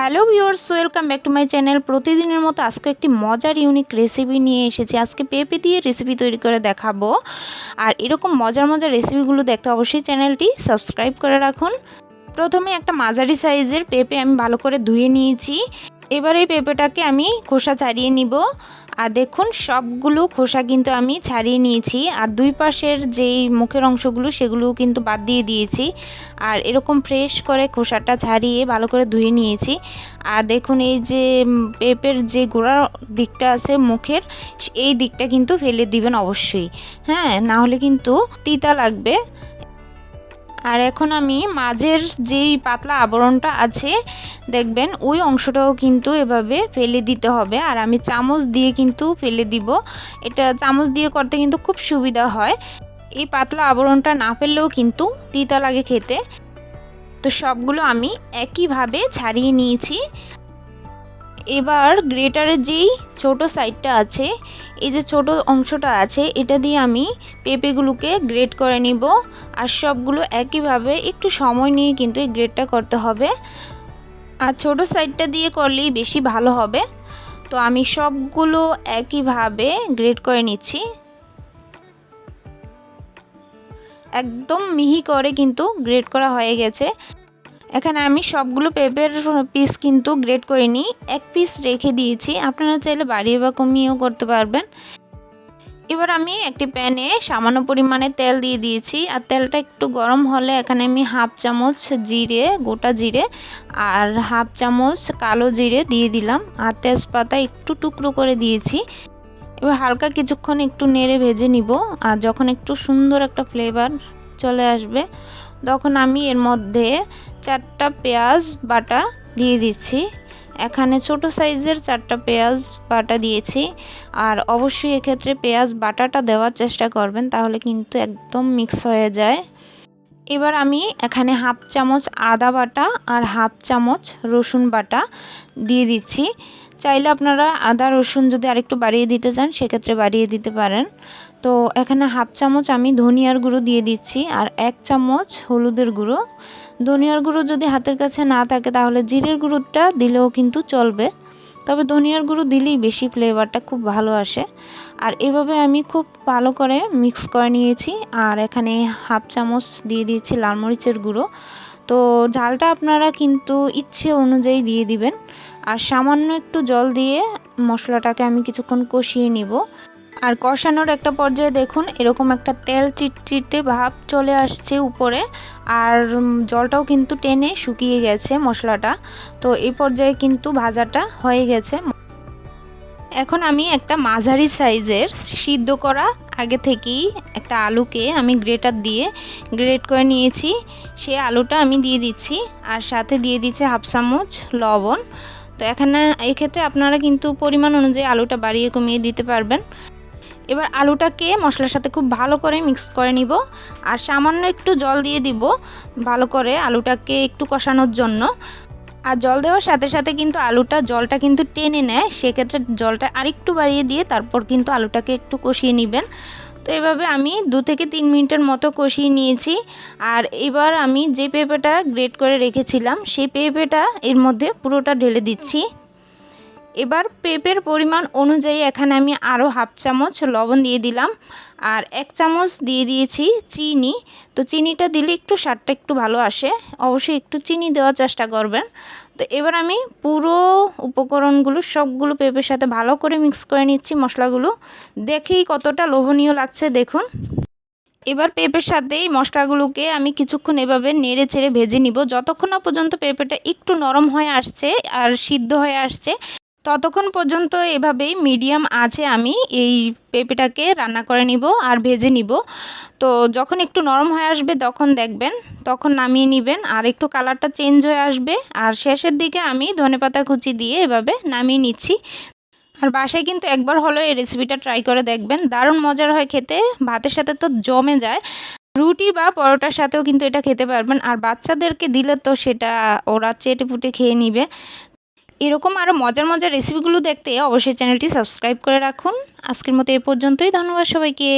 Hello viewers, welcome back to my channel. প্রতিদিনের মতো আজকে একটি মজার, ইউনিক রেসিপি নিয়ে এসেছি। আজকে পেঁপে দিয়ে রেসিপি তৈরি করে দেখাবো। আর এরকম মজার মজার রেসিপিগুলো দেখতে অবশ্যই চ্যানেলটি সাবস্ক্রাইব করে রাখুন। প্রথমে একটা মাঝারি সাইজের পেঁপে আমি ভালো করে ধুয়ে নিয়েছি। এবার এই পেঁপেটাকে আমি খোসা ছাড়িয়ে নিব। আর দেখুন, সবগুলো খোসা কিন্তু আমি ছাড়িয়ে নিয়েছি। আর দুই পাশের যেই মুখের অংশগুলো, সেগুলোও কিন্তু বাদ দিয়ে দিয়েছি। আর এরকম ফ্রেশ করে খোসাটা ছাড়িয়ে ভালো করে ধুয়ে নিয়েছি। আর দেখুন, এই যে পেঁপের যে গোড়ার দিকটা আছে মুখের, এই দিকটা কিন্তু ফেলে দিবেন অবশ্যই। হ্যাঁ না হলে কিন্তু তিতা লাগবে। আর এখন আমি মাঝের যেই পাতলা আবরণটা আছে, দেখবেন ওই অংশটাও কিন্তু এভাবে ফেলে দিতে হবে। আর আমি চামচ দিয়ে কিন্তু ফেলে দিব। এটা চামচ দিয়ে করতে কিন্তু খুব সুবিধা হয়। এই পাতলা আবরণটা না ফেললেও কিন্তু তিতা লাগে খেতে। তো সবগুলো আমি একইভাবে ছাড়িয়ে নিয়েছি। এবার গ্রেটারের যেই ছোট সাইডটা আছে, এই যে ছোট অংশটা আছে, এটা দিয়ে আমি পেঁপেগুলোকে গ্রেট করে নিব। আর সবগুলো একইভাবে একটু সময় নিয়ে কিন্তু এই গ্রেটটা করতে হবে। আর ছোট সাইডটা দিয়ে করলেই বেশি ভালো হবে। তো আমি সবগুলো একইভাবে গ্রেট করে নিচ্ছি। একদম মিহি করে কিন্তু গ্রেট করা হয়ে গেছে। এখানে আমি সবগুলো পেঁপের পিস কিন্তু গ্রেট করে নিই এক পিস রেখে দিয়েছি। আপনারা চাইলে বাড়িয়ে বা কমিয়েও করতে পারবেন। এবার আমি একটি প্যানে সামান্য পরিমাণে তেল দিয়ে দিয়েছি। আর তেলটা একটু গরম হলে এখানে আমি হাফ চামচ জিরে, গোটা জিরে আর হাফ চামচ কালো জিরে দিয়ে দিলাম। আর তেজপাতা একটু টুকরো করে দিয়েছি। এবার হালকা কিছুক্ষণ একটু নেড়ে ভেজে নিব। আর যখন একটু সুন্দর একটা ফ্লেভার চলে আসবে তখন আমি এর মধ্যে চারটা পেঁয়াজ বাটা দিয়ে দিচ্ছি। এখানে ছোট সাইজের চারটা পেঁয়াজ বাটা দিয়েছি। আর অবশ্যই এক্ষেত্রে পেঁয়াজ বাটাটা দেওয়ার চেষ্টা করবেন, তাহলে কিন্তু একদম মিক্স হয়ে যায়। এবার আমি এখানে হাফ চামচ আদা বাটা আর হাফ চামচ রসুন বাটা দিয়ে দিচ্ছি। চাইলে আপনারা আদা, রসুন যদি আরেকটু বাড়িয়ে দিতে চান, সেক্ষেত্রে বাড়িয়ে দিতে পারেন। তো এখানে হাফ চামচ আমি ধনিয়ার গুঁড়ো দিয়ে দিচ্ছি আর এক চামচ হলুদের গুঁড়ো। ধনিয়ার গুঁড়ো যদি হাতের কাছে না থাকে, তাহলে জিরের গুঁড়োটা দিলেও কিন্তু চলবে। তবে ধনিয়ার গুঁড়ো দিলেই বেশি ফ্লেভারটা খুব ভালো আসে। আর এভাবে আমি খুব ভালো করে মিক্স করে নিয়েছি। আর এখানে হাফ চামচ দিয়ে দিয়েছি লাল মরিচের গুঁড়ো। তো ঝালটা আপনারা কিন্তু ইচ্ছে অনুযায়ী দিয়ে দিবেন। আর সামান্য একটু জল দিয়ে মশলাটাকে আমি কিছুক্ষণ কষিয়ে নিব। আর কষানোর একটা পর্যায়ে দেখুন, এরকম একটা তেল চিটচিটে ভাব চলে আসছে উপরে, আর জলটাও কিন্তু টেনে শুকিয়ে গেছে মশলাটা। তো এই পর্যায়ে কিন্তু ভাজাটা হয়ে গেছে। এখন আমি একটা মাঝারি সাইজের সিদ্ধ করা, আগে থেকেই একটা আলুকে আমি গ্রেটার দিয়ে গ্রেট করে নিয়েছি। সেই আলুটা আমি দিয়ে দিচ্ছি, আর সাথে দিয়ে দিচ্ছে হাফ চামচ লবণ। তো এখানে, এক্ষেত্রে আপনারা কিন্তু পরিমাণ অনুযায়ী আলুটা বাড়িয়ে কমিয়ে দিতে পারবেন। এবার আলুটাকে মশলার সাথে খুব ভালো করে মিক্স করে নিব আর সামান্য একটু জল দিয়ে দিব ভালো করে আলুটাকে একটু কষানোর জন্য। আর জল দেওয়ার সাথে সাথে কিন্তু আলুটা জলটা কিন্তু টেনে নেয়, সেক্ষেত্রে জলটা আরেকটু বাড়িয়ে দিয়ে তারপর কিন্তু আলুটাকে একটু কষিয়ে নেবেন। তো এভাবে আমি দু থেকে তিন মিনিটের মতো কষিয়ে নিয়েছি। আর এবার আমি যে পেঁপেটা গ্রেট করে রেখেছিলাম, সেই পেঁপেটা এর মধ্যে পুরোটা ঢেলে দিচ্ছি। এবার পেঁপের পরিমাণ অনুযায়ী এখানে আমি আরও হাফ চামচ লবণ দিয়ে দিলাম। আর এক চামচ দিয়ে দিয়েছি চিনি। তো চিনিটা দিলে একটু স্বাদটা একটু ভালো আসে। অবশ্যই একটু চিনি দেওয়ার চেষ্টা করবেন। তো এবার আমি পুরো উপকরণগুলো সবগুলো পেঁপের সাথে ভালো করে মিক্স করে নিচ্ছি মশলাগুলো। দেখেই কতটা লোভনীয় লাগছে, দেখুন। এবার পেঁপের সাথে এই মশলাগুলোকে আমি কিছুক্ষণ এভাবে নেড়ে চেড়ে ভেজে নিব। যতক্ষণ না পর্যন্ত পেঁপেটা একটু নরম হয়ে আসছে আর সিদ্ধ হয়ে আসছে ততক্ষণ পর্যন্ত এভাবেই মিডিয়াম আছে আমি, এই পেঁপেটাকে রান্না করে নিব আর ভেজে নিব। তো যখন একটু নরম হয়ে আসবে তখন দেখবেন, তখন নামিয়ে নেবেন আর একটু কালারটা চেঞ্জ হয়ে আসবে। আর শেষের দিকে আমি ধনেপাতা কুচি দিয়ে এভাবে নামিয়ে নিচ্ছি। আর বাসায় কিন্তু একবার হলেও এই রেসিপিটা ট্রাই করে দেখবেন, দারুণ মজার হয় খেতে, ভাতের সাথে তো জমে যায়। রুটি বা পরোটার সাথেও কিন্তু এটা খেতে পারবেন। আর বাচ্চাদেরকে দিলে তো সেটা ওরা চেটে পুটে খেয়ে নিবে। এরকম আরও মজার মজার রেসিপিগুলো দেখতে অবশ্যই চ্যানেলটি সাবস্ক্রাইব করে রাখুন। আজকের মতো এ পর্যন্তই। ধন্যবাদ সবাইকে।